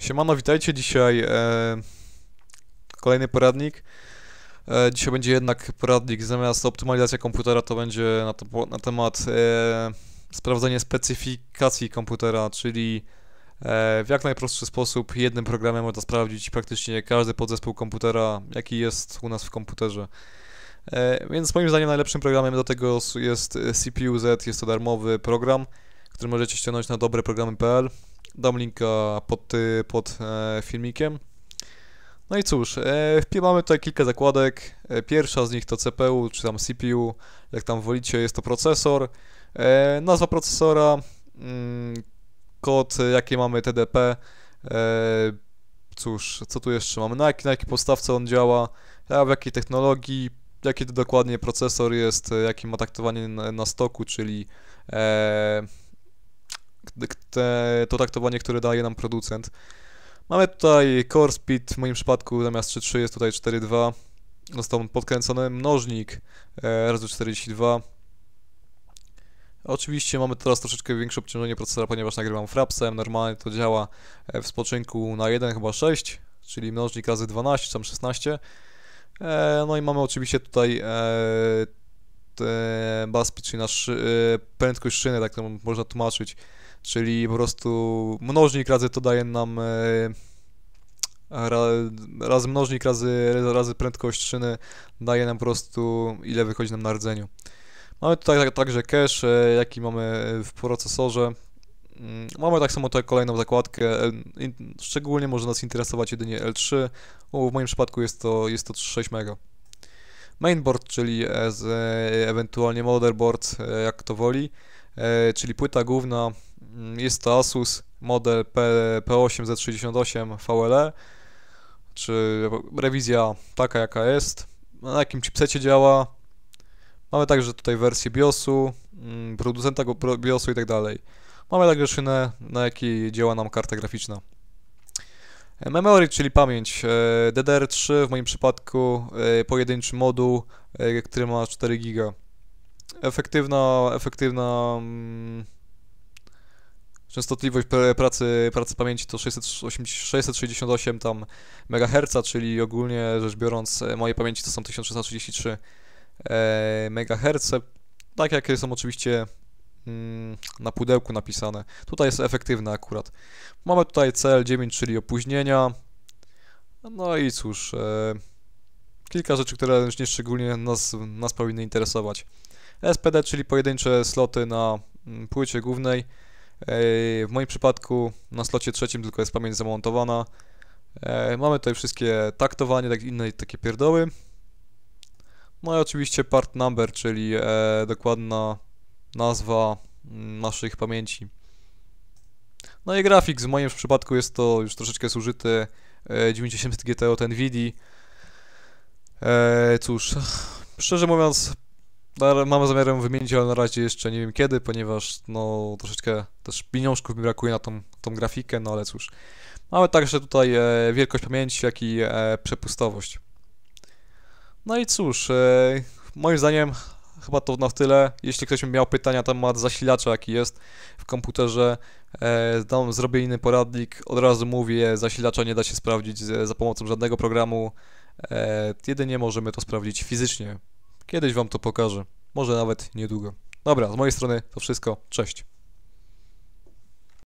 Siemano, witajcie dzisiaj. E, kolejny poradnik. E, dzisiaj będzie jednak poradnik zamiast optymalizacja komputera, to będzie na, to, na temat e, specyfikacji komputera, czyli e, w jak najprostszy sposób jednym programem można sprawdzić praktycznie każdy podzespół komputera, jaki jest u nas w komputerze. E, więc moim zdaniem najlepszym programem do tego jest CPU-Z, jest to darmowy program, który możecie ściągnąć na dobreprogramy.pl. Dam linka pod, pod e, filmikiem. No i cóż, e, mamy tutaj kilka zakładek. E, pierwsza z nich to CPU, czy tam CPU, jak tam wolicie, jest to procesor. Nazwa procesora, mm, kod, jaki mamy TDP. Cóż, co tu jeszcze mamy? Na, jak, na jakiej podstawce on działa, w jakiej technologii, jaki to dokładnie procesor jest, jakie ma taktowanie na, na stoku, czyli e, te, to taktowanie, które daje nam producent. Mamy tutaj core speed, w moim przypadku zamiast 3.3 jest tutaj 4.2. Został podkręcony mnożnik e, razy 42. Oczywiście mamy teraz troszeczkę większe obciążenie procesora, ponieważ nagrywam frapsem. Normalnie to działa e, w spoczynku na 1 chyba 6, czyli mnożnik razy 12, czy tam 16. E, no i mamy oczywiście tutaj bus speed, czyli nasz prędkość szyny, tak to można tłumaczyć czyli po prostu mnożnik razy to daje nam e, razy mnożnik razy, razy prędkość szyny daje nam po prostu ile wychodzi nam na rdzeniu. Mamy tutaj tak, także cache, e, jaki mamy w procesorze. Mm, mamy tak samo tutaj kolejną zakładkę, szczególnie może nas interesować jedynie L3, w moim przypadku jest to, jest to 6 MB. Mainboard, czyli e, ewentualnie motherboard, jak to woli, czyli płyta główna, jest to Asus model P, P8Z68 VLE, czy rewizja taka jaka jest, na jakim chipsecie działa. Mamy także tutaj wersję BIOSu, mm, producenta BIOSu i tak dalej. Mamy także szynę, na jakiej działa nam karta graficzna. Memory, czyli pamięć. E, DDR3 w moim przypadku e, pojedynczy moduł, e, który ma 4 GB. Efektywna, efektywna mm, Częstotliwość pracy, pracy pamięci to 668 tam MHz, czyli ogólnie rzecz biorąc e, moje pamięci to są 1333 e, MHz. Tak jak są oczywiście mm, na pudełku napisane. Tutaj jest efektywne akurat. Mamy tutaj CL9, czyli opóźnienia. No i cóż, e, kilka rzeczy, które nie szczególnie nas, nas powinny interesować. SPD, czyli pojedyncze sloty na mm, płycie głównej. W moim przypadku na slocie trzecim tylko jest pamięć zamontowana. Mamy tutaj wszystkie taktowanie, tak inne takie pierdoły. No i oczywiście part number, czyli e, dokładna nazwa naszych pamięci. No i grafik, w moim przypadku jest to już troszeczkę zużyty e, 9700 GT od NVIDII. E, cóż, szczerze mówiąc, Mamy zamiar ją wymienić, ale na razie jeszcze nie wiem kiedy, ponieważ no troszeczkę też pieniążków mi brakuje na tą, tą grafikę, no ale cóż. Mamy także tutaj e, wielkość pamięci, jak i e, przepustowość. No i cóż, e, moim zdaniem chyba to na tyle. Jeśli ktoś miał pytania na temat zasilacza, jaki jest w komputerze, e, dam, zrobię inny poradnik. Od razu mówię, zasilacza nie da się sprawdzić za pomocą żadnego programu. E, jedynie możemy to sprawdzić fizycznie. Kiedyś Wam to pokażę. Może nawet niedługo. Dobra, z mojej strony to wszystko. Cześć.